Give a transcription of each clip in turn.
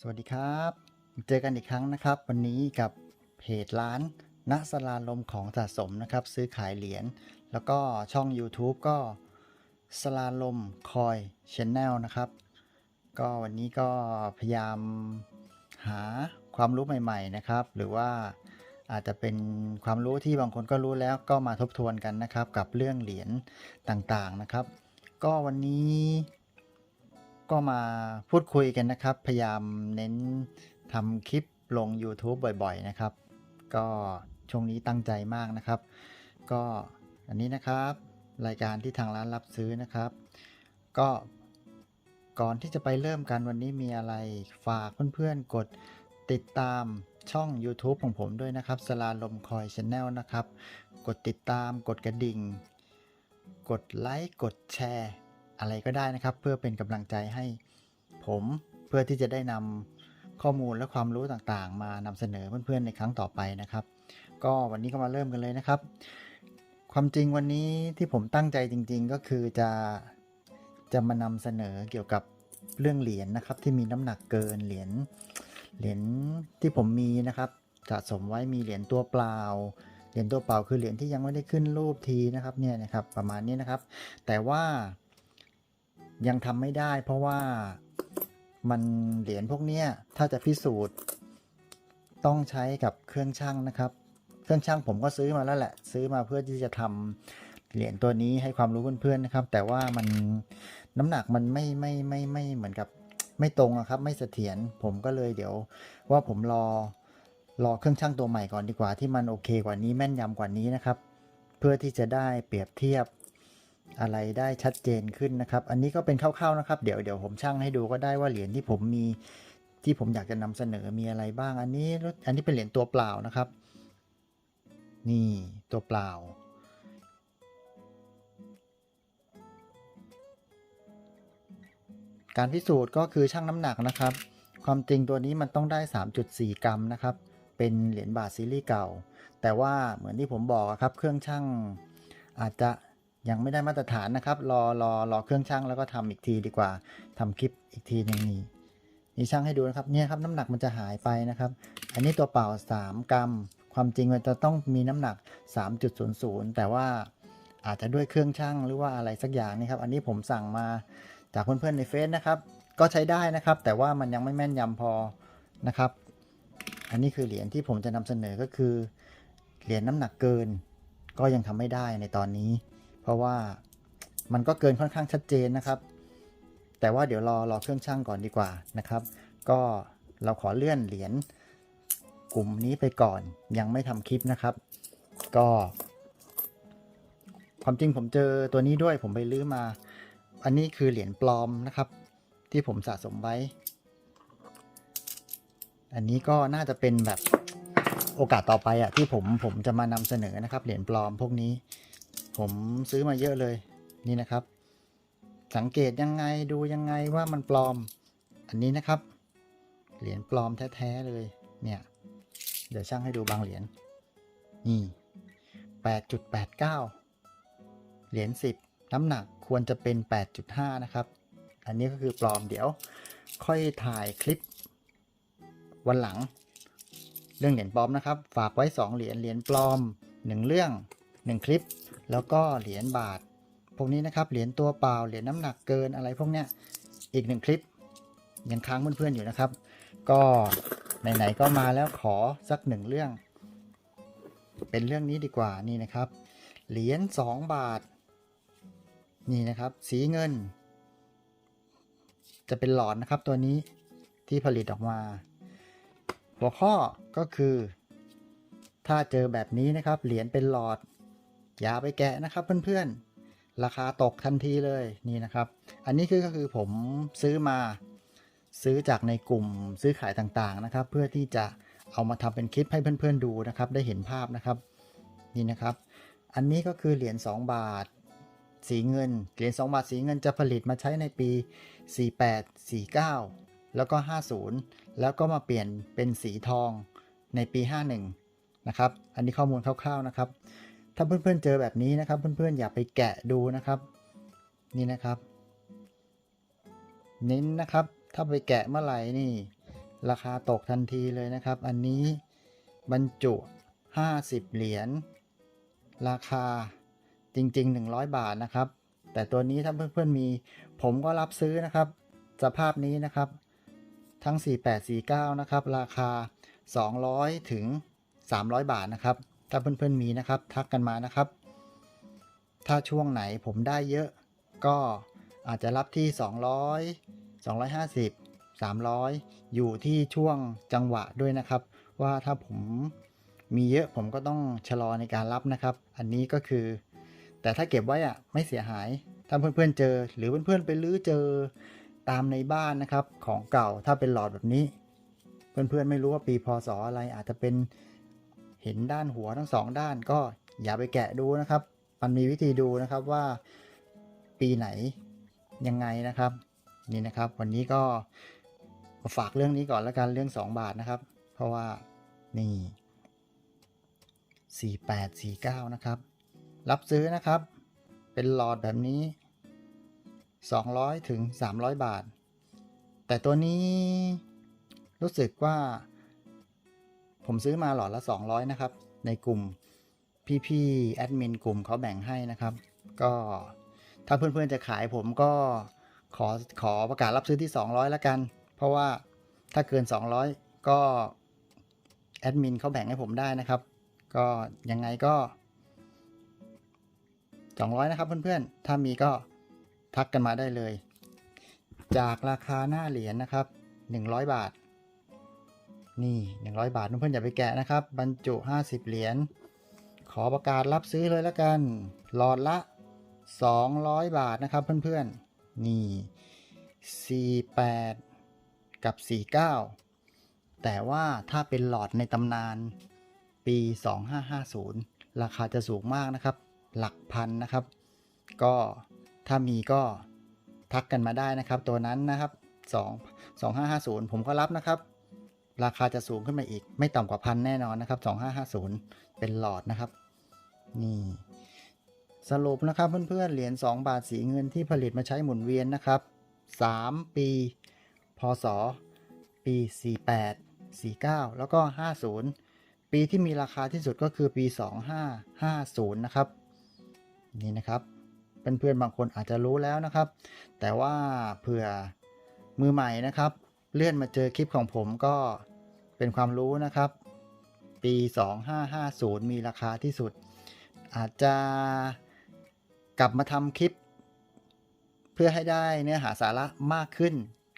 สวัสดีครับ เจอกันอีกครั้งนะครับ วันนี้กับเพจร้านณสลาลมของสะสมนะครับ ซื้อขายเหรียญแล้วก็ช่อง YouTube ก็สลาลมคอยชแนลนะครับ ก็วันนี้ก็พยายามหาความรู้ใหม่ๆนะครับ หรือว่าอาจจะเป็นความรู้ที่บางคนก็รู้แล้วก็มาทบทวนกันนะครับ กับเรื่องเหรียญต่างๆนะครับ ก็วันนี้ ก็มาพูดคุยกันนะครับ พยายามเน้นทำคลิปลง YouTube บ่อยๆนะครับ ก็ช่วงนี้ตั้งใจมากนะครับ ก็อันนี้นะครับ รายการที่ทางร้านรับซื้อนะครับ ก็ก่อนที่จะไปเริ่มกันวันนี้มีอะไรฝากเพื่อนๆ กดติดตามช่อง YouTube ของผมด้วยนะครับสลาลมคอยช n แนลนะครับ กดติดตามกดกระดิ่ง กดไลค์กดแชร์ อะไรก็ได้นะครับ เพื่อเป็นกำลังใจให้ผมเพื่อที่จะได้นำข้อมูลและความรู้ต่างๆ มานำเสนอเพื่อนๆในครั้งต่อไปนะครับ ก็วันนี้ก็มาเริ่มกันเลยนะครับ ความจริงวันนี้ที่ผมตั้งใจจริง ๆ ก็คือจะจะมานำเสนอเกี่ยวกับเรื่องเหรียญนะครับ ที่มีน้ำหนักเกินเหรียญเหรียญที่ผมมีนะครับสะสมไว้มีเหรียญตัวเปล่าเหรียญตัวเปล่าคือเหรียญที่ยังไม่ได้ขึ้นรูปทีนะครับเนี่ยนะครับประมาณนี้นะครับ แต่ว่า ยังทำไม่ได้ เพราะว่ามันเหรียญพวกเนี้ยถ้าจะพิสูจน์ ต้องใช้กับเครื่องช่างนะครับ เครื่องช่างผมก็ซื้อมาแล้วแหละ ซื้อมาเพื่อที่จะทำเหรียญตัวนี้ให้ความรู้เพื่อนๆนะครับ แต่ว่ามันน้ำหนักมันไม่ไม่ไม่ไม่เหมือนกับไม่ตรงอะครับ ไม่เสถียรผมก็เลยเดี๋ยว ว่าผมรอรอเครื่องช่างตัวใหม่ก่อนดีกว่าที่มันโอเคกว่านี้แม่นยำกว่านี้นะครับ เพื่อที่จะได้เปรียบเทียบ อะไรได้ชัดเจนขึ้นนะครับ อันนี้ก็เป็นคร่าวๆนะครับ เดี๋ยวเดี๋ยวผมช่างให้ดูก็ได้ว่าเหรียญที่ผมมีที่ผมอยากจะนำเสนอมีอะไรบ้าง อันนี้อันนี้เป็นเหรียญตัวเปล่านะครับ นี่ตัวเปล่า การพิสูจน์ก็คือชั่งน้ำหนักนะครับ ความจริงตัวนี้มันต้องได้ 3.4 กรัมนะครับ เป็นเหรียญบาทซีรีส์เก่า แต่ว่าเหมือนที่ผมบอกครับ เครื่องชั่งอาจจะ ยังไม่ได้มาตรฐานนะครับ รอรอรอเครื่องชั่งแล้วก็ทำอีกทีดีกว่าทำคลิปอีกทีหนึงนี่นี่ช่างให้ดูนะครับเนี่ยครับน้ำหนักมันจะหายไปนะครับ อันนี้ตัวเปล่า 3 กรัม ความจริงมันจะต้องมีน้ำหนัก 3.00 แต่ว่าอาจจะด้วยเครื่องชั่งหรือว่าอะไรสักอย่างนี่ครับ อันนี้ผมสั่งมาจากเพื่อนๆในเฟซนะครับ ก็ใช้ได้นะครับ แต่ว่ามันยังไม่แม่นยำพอนะครับ อันนี้คือเหรียญที่ผมจะนำเสนอก็คือ เหรียญน้ำหนักเกิน ก็ยังทำไม่ได้ในตอนนี้ เพราะว่ามันก็เกินค่อนข้างชัดเจนนะครับ แต่ว่าเดี๋ยวรอรอเครื่องช่างก่อนดีกว่านะครับ ก็เราขอเลื่อนเหรียญกลุ่มนี้ไปก่อนยังไม่ทำคลิปนะครับ ก็ ความจริงผมเจอตัวนี้ด้วยผมไปลื้อมา อันนี้คือเหรียญปลอมนะครับ ที่ผมสะสมไว้ อันนี้ก็น่าจะเป็นแบบโอกาสต่อไปอะที่ผมผมจะมานำเสนอนะครับ เหรียญปลอมพวกนี้ ผมซื้อมาเยอะเลยนี่นะครับ สังเกตยังไงดูยังไงว่ามันปลอม อันนี้นะครับ เหรียญปลอมแท้ๆเลยเนี่ย เดี๋ยวช่างให้ดูบางเหรียญนี่8.89เก้าเหรียญ10น้ำหนักควรจะเป็น 8.5 นะครับ อันนี้ก็คือปลอมเดี๋ยว ค่อยถ่ายคลิป วันหลัง เรื่องเหรียญปลอมนะครับ ฝากไว้ 2 เหรียญเหรียญปลอม 1 เรื่อง 1 คลิป แล้วก็เหรียญบาท พวกนี้นะครับเหรียญตัวเปล่าเหรียญน้ำหนักเกินอะไรพวกเนี้ยอีกหนึ่งคลิปยังค้างเพื่อนๆอยู่นะครับ ก็ไหนๆก็มาแล้วขอสักหนึ่งเรื่อง เป็นเรื่องนี้ดีกว่านี่นะครับ เหรียญ2บาท นี่นะครับ สีเงิน จะเป็นหลอดนะครับตัวนี้ที่ผลิตออกมา หัวข้อก็คือ ถ้าเจอแบบนี้นะครับ เหรียญเป็นหลอด อย่าไปแกะนะครับเพื่อนๆ ราคาตกทันทีเลยนี่นะครับ อันนี้คือก็คือผมซื้อมาซื้อจากในกลุ่มซื้อขายต่างๆนะครับ เพื่อที่จะเอามาทำเป็นคลิปให้เพื่อนๆดูนะครับ ได้เห็นภาพนะครับนี่นะครับ อันนี้ก็คือเหรียญ2บาทสีเงินเหรียญ2บาทสีเงินจะผลิตมาใช้ในปี 48 49 แล้วก็ 50 แล้วก็มาเปลี่ยนเป็นสีทองในปี 51 นะครับ อันนี้ข้อมูลคร่าวๆนะครับ ถ้าเพื่อนๆเจอแบบนี้นะครับ เพื่อนๆอย่าไปแกะดูนะครับ นี่นะครับ เน้นนะครับ ถ้าไปแกะเมื่อไหร่นี่ ราคาตกทันทีเลยนะครับ อันนี้บรรจุ 50 เหรียญราคาจริง ๆ 100 บาทนะครับ แต่ตัวนี้ถ้าเพื่อนๆมี ผมก็รับซื้อนะครับ สภาพนี้นะครับ ทั้ง 4849 นะครับ ราคา 200 ถึง 300 บาทนะครับ ถ้าเพื่อนๆมีนะครับ ทักกันมานะครับ ถ้าช่วงไหนผมได้เยอะ ก็อาจจะรับที่ 200 250 300 อยู่ที่ช่วงจังหวะด้วยนะครับ ว่าถ้าผมมีเยอะผมก็ต้องชะลอในการรับนะครับ อันนี้ก็คือ แต่ถ้าเก็บไว้อะไม่เสียหาย ถ้าเพื่อนๆเจอ หรือเพื่อนๆไปลื้อเจอตามในบ้านนะครับ ของเก่าถ้าเป็นหลอดแบบนี้ เพื่อนๆไม่รู้ว่าปีพศอะไรอาจจะเป็น เห็นด้านหัวทั้งสองด้านก็อย่าไปแกะดูนะครับ มันมีวิธีดูนะครับว่าปีไหนยังไงนะครับ นี่นะครับ วันนี้ก็ฝากเรื่องนี้ก่อนแล้วกันเรื่อง 2 บาทนะครับ เพราะว่านี่ 4849 นะครับ รับซื้อนะครับ เป็นหลอดแบบนี้ 200 ถึง 300 บาท แต่ตัวนี้รู้สึกว่า ผมซื้อมาหลอดละ 200 นะครับ ในกลุ่มพี่ๆแอดมินกลุ่มเขาแบ่งให้นะครับ ก็ถ้าเพื่อนๆจะขายผมก็ขอขอประกาศรับซื้อที่ 200 แล้วกัน เพราะว่าถ้าเกิน 200 ก็แอดมินเขาแบ่งให้ผมได้นะครับ ก็ยังไงก็ 200 นะครับเพื่อนๆ ถ้ามีก็ทักกันมาได้เลย จากราคาหน้าเหรียญนะครับ 100 บาท นี่ 100 บาทนุ่มเพื่อนอย่าไปแกะนะครับ บรรจุ 50 เหรียญขอประกาศรับซื้อเลยแล้วกัน หลอดละ 200 บาทนะครับเพื่อนๆ นี่ 48 กับ 49 แต่ว่าถ้าเป็นหลอดในตำนานปี 2550 ราคาจะสูงมากนะครับ หลักพันนะครับ ก็ถ้ามีก็ทักกันมาได้นะครับ ตัวนั้นนะครับ 2 2550 ผมก็รับนะครับ ราคาจะสูงขึ้นมาอีก ไม่ต่ำกว่าพันแน่นอนนะครับ 2550 เป็นหลอดนะครับ นี่สรุปนะครับเพื่อนๆ เหรียญ2บาทสีเงินที่ผลิตมาใช้หมุนเวียนนะครับ 3 ปี พศ ปี 48 49 แล้วก็ 50 ปีที่มีราคาที่สุดก็คือปี 2550 นะครับ นี่นะครับเพื่อนๆบางคนอาจจะรู้แล้วนะครับ แต่ว่าเผื่อมือใหม่นะครับ เลื่อนมาเจอคลิปของผมก็เป็นความรู้นะครับ ปี 2550 มีราคาที่สุด อาจจะกลับมาทำคลิป เพื่อให้ได้เนื้อหาสาระมากขึ้น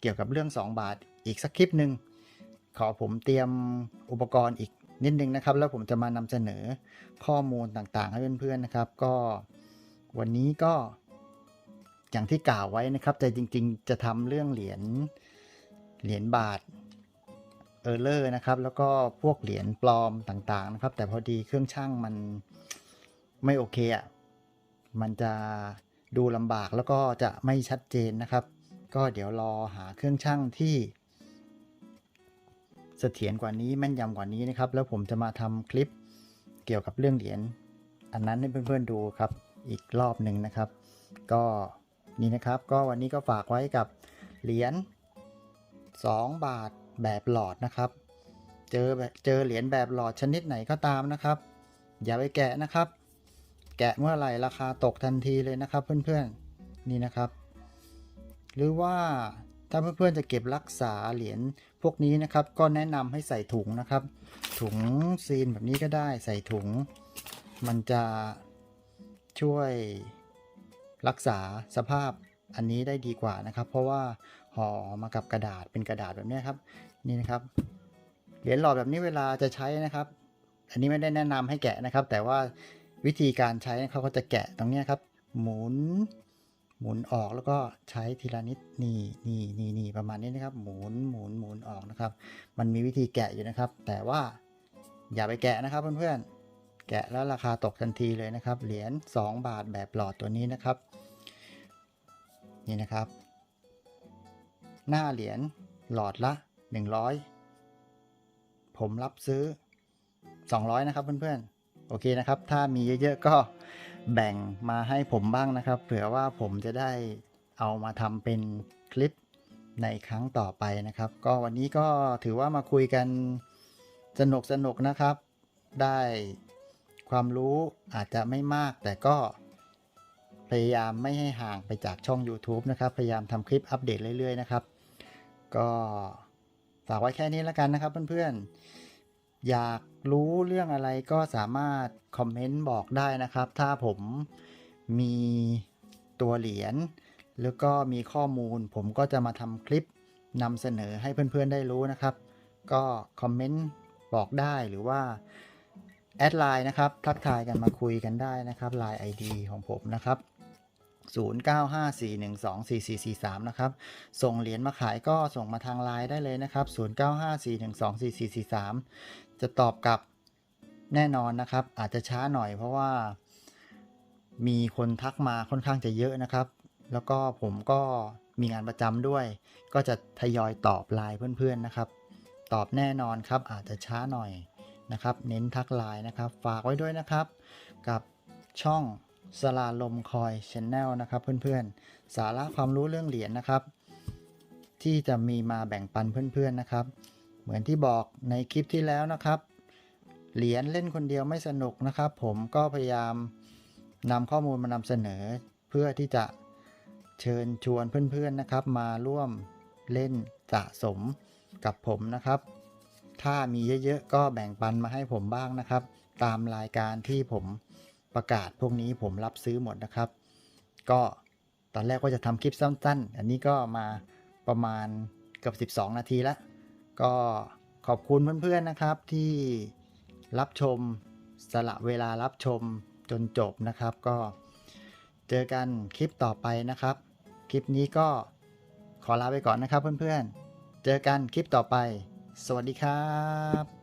เกี่ยวกับเรื่อง 2 บาทอีกสักคลิปหนึ่งขอผมเตรียมอุปกรณ์อีกนิดนึงนะครับ แล้วผมจะมานำเสนอข้อมูลต่างๆ ให้เพื่อนๆนะครับ ก็วันนี้ก็อย่างที่กล่าวไว้นะครับแต่จริงๆ จะทำเรื่องเหรียญ เหรียญบาทเออร์เลอร์นะครับ แล้วก็พวกเหรียญปลอมต่างๆนะครับ แต่พอดีเครื่องช่างมันไม่โอเคอะมันจะดูลำบากแล้วก็จะไม่ชัดเจนนะครับ ก็เดี๋ยวรอหาเครื่องช่างที่เสถียรกว่านี้แม่นยำกว่านี้นะครับ แล้วผมจะมาทำคลิปเกี่ยวกับเรื่องเหรียญอันนั้นให้เพื่อนๆดูครับ อีกรอบหนึ่งนะครับ ก็นี่นะครับ ก็วันนี้ก็ฝากไว้กับเหรียญ 2 บาทแบบหลอดนะครับ เจอเจอเหรียญแบบหลอดชนิดไหนก็ตามนะครับ อย่าไปแกะนะครับ แกะเมื่อไหร่ราคาตกทันทีเลยนะครับ เพื่อนๆนี่นะครับ หรือว่าถ้าเพื่อนๆจะเก็บรักษาเหรียญพวกนี้นะครับ ก็แนะนำให้ใส่ถุงนะครับ ถุงซีนแบบนี้ก็ได้ใส่ถุง มันจะช่วยรักษาสภาพอันนี้ได้ดีกว่านะครับ เพราะว่า ห่อมากับกระดาษเป็นกระดาษแบบนี้ครับนี่นะครับเหรียญหลอดแบบนี้เวลาจะใช้นะครับ อันนี้ไม่ได้แนะนำให้แกะนะครับ แต่ว่าวิธีการใช้เขาก็จะแกะตรงนี้ครับ หมุน หมุนออกแล้วก็ใช้ทีละนิดนี่นี่นี่นี่ประมาณนี้นะครับ หมุนหมุนหมุนออกนะครับ มันมีวิธีแกะอยู่นะครับ แต่ว่าอย่าไปแกะนะครับเพื่อนๆแกะแล้วราคาตกทันทีเลยนะครับ เหรียญ2บาทแบบหลอดตัวนี้นะครับ นี่นะครับ หน้าเหรียญหลอดละ 100 ผมรับซื้อ 200 นะครับเพื่อนๆ โอเคนะครับ ถ้ามีเยอะๆ ก็แบ่งมาให้ผมบ้างนะครับ เผื่อว่าผมจะได้เอามาทำเป็นคลิปในครั้งต่อไปนะครับ ก็วันนี้ก็ถือว่ามาคุยกันสนุกสนุกนะครับ ได้ความรู้อาจจะไม่มากแต่ก็ พยายามไม่ให้ห่างไปจากช่อง YouTube นะครับ พยายามทำคลิปอัปเดตเรื่อยๆนะครับ ก็ฝากไว้แค่นี้แล้วกันนะครับเพื่อนๆ อยากรู้เรื่องอะไรก็สามารถคอมเมนต์บอกได้นะครับ ถ้าผมมีตัวเหรียญแล้วก็มีข้อมูลผมก็จะมาทำคลิปนำเสนอให้เพื่อนๆได้รู้นะครับ ก็คอมเมนต์บอกได้หรือว่าแอดไลน์นะครับ ทักทายกันมาคุยกันได้นะครับ Line ID ของผมนะครับ 0954124443 นะครับ ส่งเหรียญมาขายก็ส่งมาทางไลน์ได้เลยนะครับ 0954124443 จะตอบกลับแน่นอนนะครับ อาจจะช้าหน่อยเพราะว่ามีคนทักมาค่อนข้างจะเยอะนะครับ แล้วก็ผมก็มีงานประจำด้วย ก็จะทยอยตอบไลน์เพื่อนๆนะครับ ตอบแน่นอนครับ อาจจะช้าหน่อยนะครับ เน้นทักไลน์นะครับ ฝากไว้ด้วยนะครับ กับช่อง สลาลมคอยชแนลนะครับเพื่อนๆ สาระความรู้เรื่องเหรียญนะครับ ที่จะมีมาแบ่งปันเพื่อนๆนะครับ เหมือนที่บอกในคลิปที่แล้วนะครับ เหรียญเล่นคนเดียวไม่สนุกนะครับ ผมก็พยายามนำข้อมูลมานำเสนอ เพื่อที่จะเชิญชวนเพื่อนๆนะครับ มาร่วมเล่นสะสมกับผมนะครับ ถ้ามีเยอะๆก็แบ่งปันมาให้ผมบ้างนะครับ ตามรายการที่ผม ประกาศพวกนี้ผมรับซื้อหมดนะครับ ก็ตอนแรกก็จะทำคลิปสั้นๆ อันนี้ก็มาประมาณเกือบ12 นาทีแล้ว ก็ขอบคุณเพื่อนๆนะครับที่รับชมสละเวลารับชมจนจบนะครับ ก็เจอกันคลิปต่อไปนะครับ คลิปนี้ก็ขอลาไปก่อนนะครับเพื่อนๆ เจอกันคลิปต่อไป สวัสดีครับ